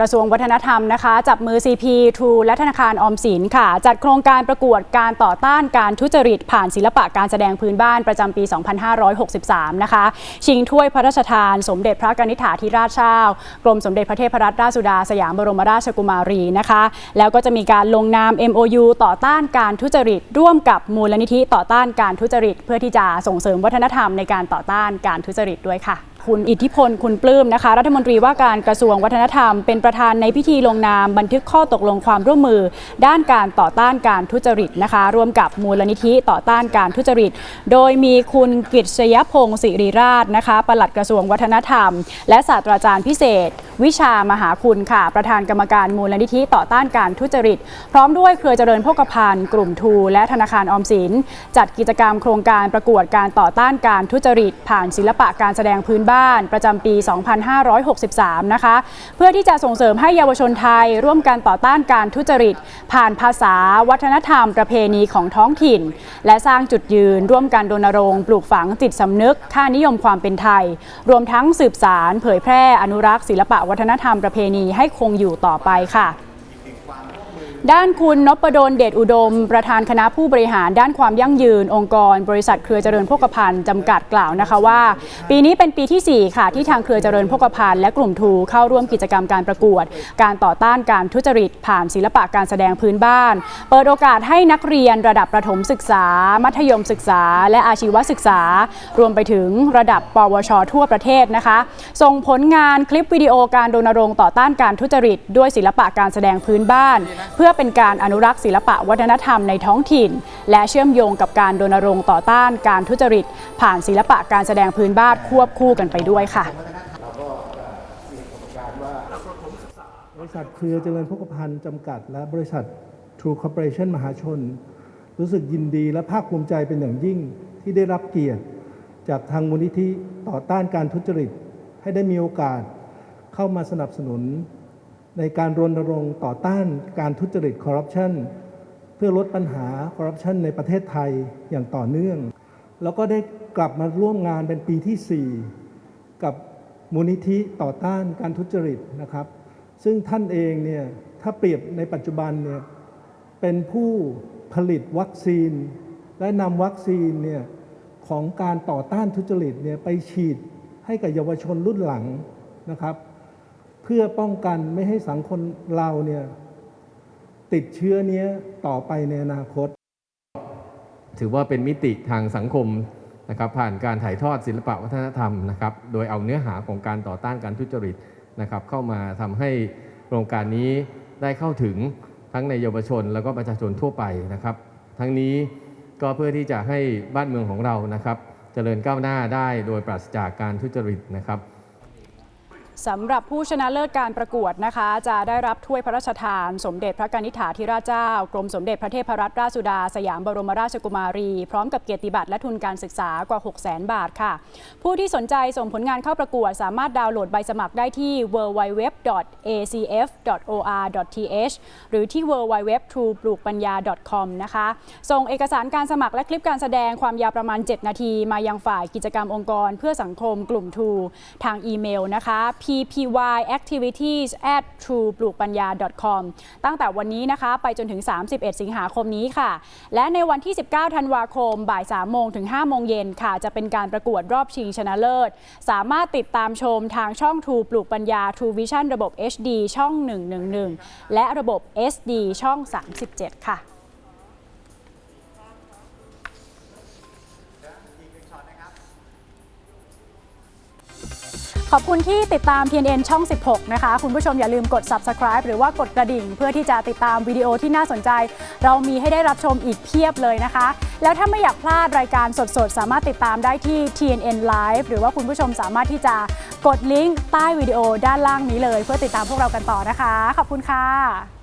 กระทรวงวัฒนธรรมนะคะ จับมือ CP True และธนาคารออมสินค่ะ จัดโครงการประกวดการต่อต้านการทุจริต ผ่านศิลปะการแสดงพื้นบ้านประจำปี 2563 นะคะ ชิงถ้วยพระราชทาน สมเด็จพระกนิษฐาธิราชเจ้ากรมสมเด็จพระเทพรัตนราชสุดาสยามบรมราชกุมารีนะคะ แล้วก็จะมีการลงนาม MOU ต่อต้านการทุจริต ร่วมกับมูลนิธิต่อต้านการทุจริต เพื่อที่จะส่งเสริมวัฒนธรรมในการต่อต้านการทุจริตด้วยค่ะ คุณอิทธิพลคุณปลื้มนะคะ รัฐมนตรีว่าการกระทรวงวัฒนธรรม เป็นประธานในพิธีลงนามบันทึกข้อตกลงความร่วมมือ ด้านการต่อต้านการทุจริตนะคะ ร่วมกับมูลนิธิต่อต้านการทุจริต โดยมีคุณกฤษยพงศ์สิริราชนะคะปลัดกระทรวงวัฒนธรรม และศาสตราจารย์พิเศษ วิชามหาคุณค่ะ ประธานกรรมการมูลนิธิต่อต้านการทุจริต พร้อมด้วยเครือเจริญโภคภัณฑ์กลุ่มทู และธนาคารออมสิน จัดกิจกรรมโครงการประกวดการต่อต้านการทุจริต ผ่านศิลปะการแสดงพื้นบ้าน ประจำปี 2563 นะคะ เพื่อที่จะส่งเสริมให้เยาวชนไทย ร่วมกันต่อต้านการทุจริต ผ่านภาษา วัฒนธรรม ประเพณีของท้องถิ่น และสร้างจุดยืน ร่วมกันรณรงค์ปลูกฝังจิตสำนึก ค่านิยมความเป็นไทย รวมทั้งสืบสาร เผยแพร่อนุรักษ์ศิลปะวัฒนธรรมประเพณีให้คงอยู่ต่อไปค่ะ ด้านคุณนพดลเดชอุดม ประธานคณะผู้บริหารด้านความยั่งยืน องค์กร บริษัทเครือเจริญโภคภัณฑ์จำกัดกล่าวนะคะว่า ปีนี้เป็นปีที่ 4 ค่ะที่ทางเครือเจริญโภคภัณฑ์และกลุ่มทูเข้าร่วมกิจกรรมการประกวด การต่อต้านการทุจริต ผ่านศิลปะการแสดงพื้นบ้าน เปิดโอกาสให้นักเรียนระดับประถมศึกษา มัธยมศึกษา และอาชีวศึกษา รวมไปถึงระดับปวช ทั่วประเทศนะคะส่งผลงานคลิปวิดีโอการรณรงค์ต่อต้านการทุจริต ด้วยศิลปะการแสดงพื้นบ้าน เพื่อเป็นการอนุรักษ์ศิลปะวัฒนธรรมในท้องถิ่น และเชื่อมโยงกับการรณรงค์ต่อต้านการทุจริต ผ่านศิลปะการแสดงพื้นบ้านควบคู่กันไปด้วยค่ะบริษัทเครือเจริญโภคภัณฑ์จำกัด และบริษัท True Corporation มหาชน รู้สึกยินดีและภาคภูมิใจเป็นอย่างยิ่งที่ได้รับเกียรติ จากทางมูลนิธิต่อต้านการทุจริต ให้ได้มีโอกาสเข้ามาสนับสนุน ในการรณรงค์ต่อต้านการทุจริตคอร์รัปชันเพื่อลดปัญหาคอร์รัปชันในประเทศไทยอย่างต่อเนื่อง แล้วก็ได้กลับมาร่วมงานเป็นปีที่ 4 กับมูลนิธิต่อต้านการทุจริตนะครับ ซึ่งท่านเองเนี่ยถ้าเปรียบในปัจจุบันเนี่ยเป็นผู้ผลิตวัคซีน และนำวัคซีนเนี่ยของการต่อต้านทุจริตเนี่ยไปฉีดให้กับเยาวชนรุ่นหลังนะครับ เพื่อป้องกันไม่ให้สังคมเราเนี่ยติดเชื้อเนี้ยต่อไปในอนาคต ถือว่าเป็นมิติทางสังคมนะครับผ่านการถ่ายทอดศิลปะวัฒนธรรมนะครับโดยเอาเนื้อหาของการต่อต้านการทุจริตนะครับเข้ามาทำให้โครงการนี้ได้เข้าถึงทั้งในเยาวชน แล้วก็ประชาชนทั่วไปนะครับ ทั้งนี้ก็เพื่อที่จะให้บ้านเมืองของเรานะครับเจริญก้าวหน้าได้โดยปราศจากการทุจริตนะครับ สำหรับผู้ชนะเลิศการประกวดนะคะ จะได้รับถ้วยพระราชทาน สมเด็จพระกนิษฐาธิราชเจ้า กรมสมเด็จพระเทพรัตนราชสุดา สยามบรมราชกุมารี พร้อมกับเกียรติบัตรและทุนการศึกษากว่า 6 0 0 0 0 บาทค่ะ ผู้ที่สนใจส่งผลงานเข้าประกวด สามารถดาวน์โหลดใบสมัครได้ที่ www.acf.or.th หรือที่ www.trueplugbanya.com นะคะ ส่งเอกสารการสมัครและคลิปการแสดงความยาวประมาณ 7 นาที มายังฝ่ายกิจกรรมองค์กร เพื่อสังคมกลุ่มทูทางอีเมลนะคะ ppyactivities at trueplugbanya com ตั้งแต่วันนี้นะคะ ไปจนถึง 31 สิงหาคมนี้ค่ะ และในวันที่ 19 ธันวาคม บ่าย 3 โมงถึง 5 โมงเย็นค่ะ จะเป็นการประกวดรอบชิงชนะเลิศ สามารถติดตามชมทางช่อง True ปลูกปัญญา True Vision ระบบ HD ช่อง 111 และระบบ SD ช่อง 37 ค่ะ อบคุณที่ติดตาม TNN ช่อง 16 นะคะ คุณผู้ชมอย่าลืมกด subscribe หรือว่ากดกระดิ่ง เพื่อที่จะติดตามวิดีโอที่น่าสนใจ เรามีให้ได้รับชมอีกเพียบเลยนะคะ แล้วถ้าไม่อยากพลาดรายการสดๆ สามารถติดตามได้ที่ TNN Live หรือว่าคุณผู้ชมสามารถที่จะกดลิงก์ใต้วิดีโอด้านล่างนี้เลย เพื่อติดตามพวกเรากันต่อนะคะ ขอบคุณค่ะ